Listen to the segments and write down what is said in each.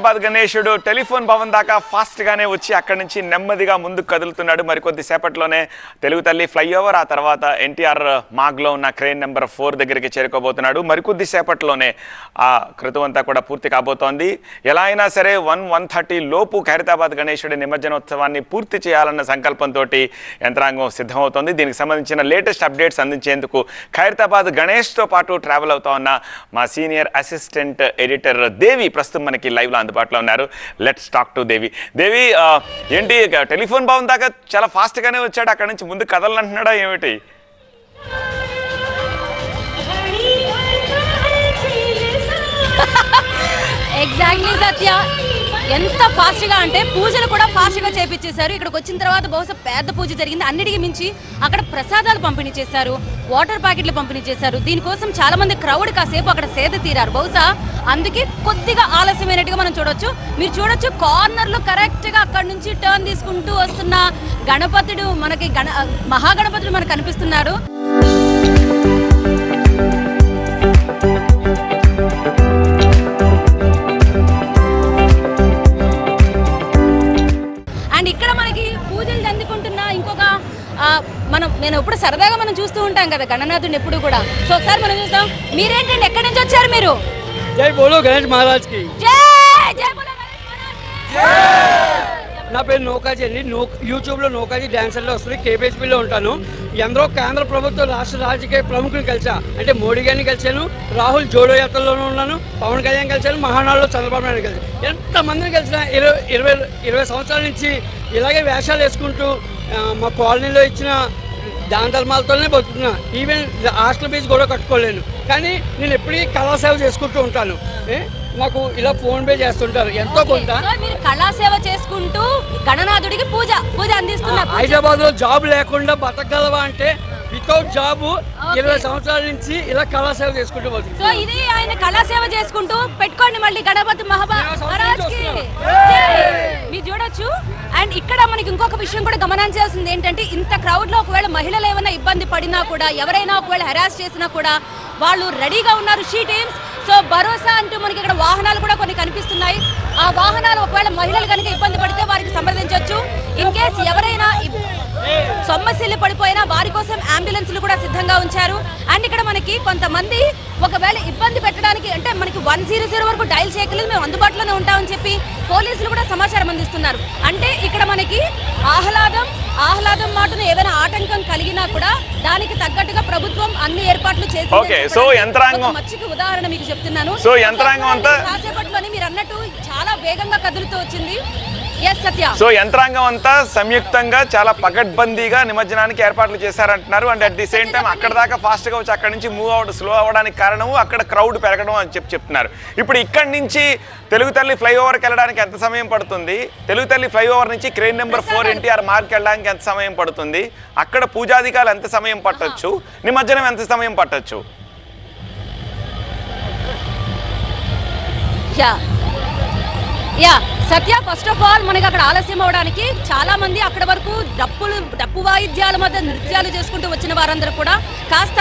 హైదరాబాద్ గణేశుడు టెలిఫోన్ భవన్ దాకా ఫాస్ట్ గానే వచ్చి అక్కడి నుంచి నెమ్మదిగా ముందుకు కదులుతున్నాడు. మరికొద్దిసేపట్లోనే తెలుగు తల్లి ఫ్లైఓవర్ ఆ తర్వాత ఎన్టీఆర్ మాగ్లో ఉన్న క్రెయిన్ నెంబర్ ఫోర్ దగ్గరికి చేరుకోబోతున్నాడు. మరికొద్దిసేపట్లోనే ఆ కృతం అంతా కూడా పూర్తి కాబోతోంది. ఎలా అయినా సరే వన్ వన్ థర్టీ లోపు ఖైరతాబాద్ గణేశుడి నిమజ్జనోత్సవాన్ని పూర్తి చేయాలన్న సంకల్పంతో యంత్రాంగం సిద్ధమవుతోంది. దీనికి సంబంధించిన లేటెస్ట్ అప్డేట్స్ అందించేందుకు ఖైరతాబాద్ గణేష్తో పాటు ట్రావెల్ అవుతా ఉన్న మా సీనియర్ అసిస్టెంట్ ఎడిటర్ దేవి ప్రస్తుతం మనకి లైవ్లో అందుబాటులో ఉన్నారు. Let's talk to Devi Devi ఏంటి టెలిఫోన్ భవన్ దాకా చాలా ఫాస్ట్గానే వచ్చాడు. అక్కడ నుంచి ముందు కథలు అంటున్నాడా ఏమిటి? ఎగ్జాక్ట్లీ సత్య ఎంత ఫాస్ట్గా అంటే పూజలు కూడా ఫాస్ట్గా చేపించేశారు ఇక్కడికి వచ్చిన తర్వాత బహుశా పెద్ద పూజ జరిగింది. అన్నిటికీ మించి అక్కడ ప్రసాదాలు పంపిణీ చేశారు. వాటర్ ప్యాకెట్లు పంపిణీ చేశారు. దీనికోసం చాలా మంది క్రౌడ్ కాసేపు అక్కడ సేద తీరారు. బహుశా అందుకే కొద్దిగా ఆలస్యమైనట్టుగా మనం చూడొచ్చు. మీరు చూడొచ్చు కార్నర్లో కరెక్ట్గా అక్కడ నుంచి టర్న్ తీసుకుంటూ వస్తున్న గణపతుడు మనకి గణ మహాగణపతుడు మనకు కనిపిస్తున్నాడు. చూస్తూ ఉంటాం కదా గణనాథుడిని ఎప్పుడు కూడా. సో ఒకసారి మనం చూస్తాం మీరేంటండి ఎక్కడి నుంచి వచ్చారు మీరు? జై బోలో గణేష్ మహారాజ్కి నా పేరు నౌకాజీ అండి. నో యూట్యూబ్లో నౌకాజీ డాన్సర్లో వస్తుంది కేపీహెచ్పీలో ఉంటాను. ఎందరో కేంద్ర ప్రభుత్వ రాష్ట్ర రాజకీయ ప్రముఖులు కలిసా. అంటే మోడీ గారిని కలిశాను రాహుల్ జోడో యాత్రలోనూ ఉన్నాను పవన్ కళ్యాణ్ కలిశాను మహానాడులో చంద్రబాబు నాయుడు కలిసి ఎంతమందిని కలిసినా ఇరవై ఇరవై ఇరవై సంవత్సరాల నుంచి ఇలాగే వేషాలు వేసుకుంటూ మా కాలనీలో ఇచ్చిన దాన ధర్మాలతోనే బతుకుతున్నా ఈవెన్ హాస్టల్ ఫీజు కూడా కట్టుకోలేను. కానీ నేను ఎప్పటికీ కళాసేవ చేసుకుంటూ ఉంటాను. మాకు నాకు ఇలా ఫోన్ పే చేస్తుంటారు. ఎంతో కొంత మీరు కళాసేవ చేసుకుంటూ గణనాథుడికి పూజ పూజ అందిస్తున్నారు హైదరాబాద్లో జాబ్ లేకుండా బతకగలవా అంటే వితౌట్ జాబ్ ఇరవై సంవత్సరాల నుంచి ఇలా కళాసేవ చేసుకుంటూ పోతుంది సో ఇది ఆయన కళాసేవ చేసుకుంటూ పెట్టుకోండి మళ్ళీ గణపతి మహాబా ఇరవై సంవత్సరాల మహారాజ్ నుంచి కి. వస్తున్నాం. మీరు చూడొచ్చు. అండ్ ఇక్కడ మనకి ఇంకొక విషయం కూడా గమనించాల్సింది ఏంటంటే ఇంత క్రౌడ్లో ఒకవేళ మహిళలు ఏమైనా ఇబ్బంది పడినా కూడా ఎవరైనా ఒకవేళ హెరాస్ చేసినా కూడా వాళ్ళు రెడీగా ఉన్నారు. షీ టీమ్స్ సో భరోసా అంటూ మనకి ఇక్కడ వాహనాలు కూడా కొన్ని కనిపిస్తున్నాయి. ఆ వాహనాలు ఒకవేళ మహిళలు కనుక ఇబ్బంది పడితే వారికి సంప్రదించవచ్చు. ఇన్ కేస్ ఎవరైనా సొమ్మసిల్లు పడిపోయినా వారి కోసం అంబులెన్స్లు కూడా సిద్ధంగా ఉంచారు. అండ్ ఇక్కడ మనకి కొంతమంది ఒకవేళ ఇబ్బంది పెట్టడానికి అంటే మనకి వన్ జీరో జీరో వరకు డైల్ చేయగలేదు మేము అందుబాటులోనే ఉంటామని చెప్పి పోలీసులు కూడా సమాచారం అందిస్తున్నారు. అంటే ఇక్కడ మనకి ఆహ్లాదం ఆహ్లాదం మాటను ఏదైనా ఆటంకం కలిగినా కూడా దానికి తగ్గట్టుగా ప్రభుత్వం అన్ని ఏర్పాట్లు చేసి యంత్రాంగం- మచ్చికి ఉదాహరణ మీకు చెప్తున్నాను. So యంత్రాంగం అంతా- మీరు అన్నట్టు చాలా వేగంగా కదులుతూ వచ్చింది. సో యంత్రాంగం అంతా సంయుక్తంగా చాలా పకడ్బందీగా నిమజ్జనానికి ఏర్పాట్లు చేశారంటున్నారు. And at the same time అక్కడ దాకా ఫాస్ట్గా వచ్చి అక్కడ నుంచి మూవ్ అవడం స్లో అవ్వడానికి కారణము అక్కడ క్రౌడ్ పెరగడం అని చెప్పి చెప్తున్నారు. ఇప్పుడు ఇక్కడి నుంచి తెలుగు తల్లి ఫ్లైఓవర్కి వెళ్ళడానికి ఎంత సమయం పడుతుంది? తెలుగు తల్లి ఫ్లైఓవర్ నుంచి crane number four NTR Marg వెళ్ళడానికి ఎంత సమయం పడుతుంది? అక్కడ పూజాధికారులు ఎంత సమయం పట్టొచ్చు? నిమజ్జనం ఎంత సమయం పట్టొచ్చు? Yeah. Yeah. Satya first of all మనకి అక్కడ ఆలస్యం అవడానికి చాలా మంది అక్కడ వరకు డప్పులు డప్పు వాయిద్యాల మధ్య నృత్యాలు చేసుకుంటూ వచ్చిన వారందరూ కూడా కాస్త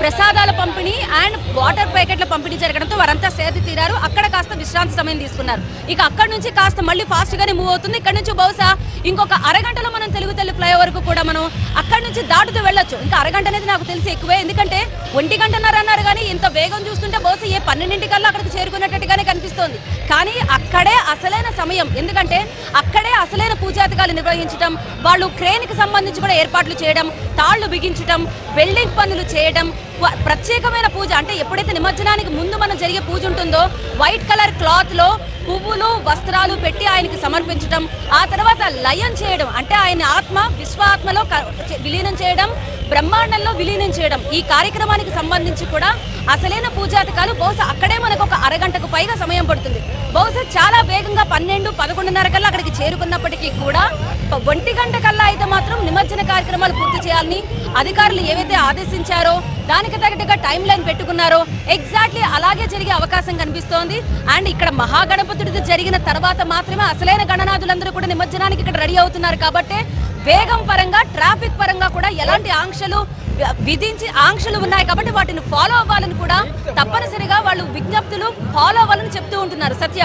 ప్రసాదాల పంపిణీ అండ్ వాటర్ ప్యాకెట్ల పంపిణీ జరగడంతో వారంతా సేద తీరారు. అక్కడ కాస్త విశ్రాంతి సమయం తీసుకున్నారు. ఇక అక్కడ నుంచి కాస్త మళ్ళీ ఫాస్ట్గానే మూవ్ అవుతుంది. ఇక్కడ నుంచి బహుశా ఇంకొక అరగంటలో మనం తెలుగు తల్లి ఫ్లైఓవర్కు కూడా మనం అక్కడ నుంచి దాటుతూ వెళ్ళొచ్చు. ఇంకా అరగంట అనేది నాకు తెలిసి ఎక్కువే. ఎందుకంటే ఒంటి గంటన్నర అన్నారు కానీ ఇంత వేగం చూస్తుంటే బహుశా ఏ పన్నెండింటికల్లా అక్కడికి చేరుకున్నట్టుగానే కనిపిస్తోంది. కానీ అక్కడే అసలైన సమయం. ఎందుకంటే అక్కడే అసలైన పూజాతికాలు నిర్వహించడం వాళ్ళు క్రేన్కి సంబంధించి కూడా ఏర్పాట్లు చేయడం తాళ్ళు బిగించడం వెల్డింగ్ పనులు చేయడం ప్రత్యేకమైన పూజ. అంటే ఎప్పుడైతే నిమజ్జనానికి ముందు మనం జరిగే పూజ ఉంటుందో వైట్ కలర్ క్లాత్లో పువ్వులు వస్త్రాలు పెట్టి ఆయనకి సమర్పించడం ఆ తర్వాత లయం చేయడం అంటే ఆయన ఆత్మ విశ్వాత్మలో విలీనం చేయడం బ్రహ్మాండంలో విలీనం చేయడం ఈ కార్యక్రమానికి సంబంధించి కూడా అసలైన పూజాతకాలు బహుశా అక్కడే మనకు ఒక అరగంటకు పైగా సమయం పడుతుంది. బహుశా చాలా వేగంగా పన్నెండు పదకొండున్నర కల్లా అక్కడికి చేరుకున్నప్పటికీ కూడా ఒంటి గంట కల్లా అయితే మాత్రం నిమజ్జన కార్యక్రమాలు పూర్తి చేయాలని అధికారులు ఏవైతే ఆదేశించారో దానికి తగ్గట్టుగా టైం లైన్ పెట్టుకున్నారో ఎగ్జాక్ట్లీ అవకాశం కనిపిస్తోంది. అండ్ ఇక్కడ మహాగణపతుడిది జరిగిన తర్వాత మాత్రమే అసలైన గణనాథులందరూ కూడా నిమజ్జనానికి ఇక్కడ రెడీ అవుతున్నారు కాబట్టి వేగం పరంగా ట్రాఫిక్ పరంగా కూడా ఎలాంటి ఆంక్షలు విధించి ఆంక్షలు ఉన్నాయి కాబట్టి వాటిని ఫాలో అవ్వాలని కూడా తప్పనిసరిగా వాళ్ళు విజ్ఞప్తులు ఫాలో అవ్వాలని చెప్తూ ఉంటున్నారు. సత్య?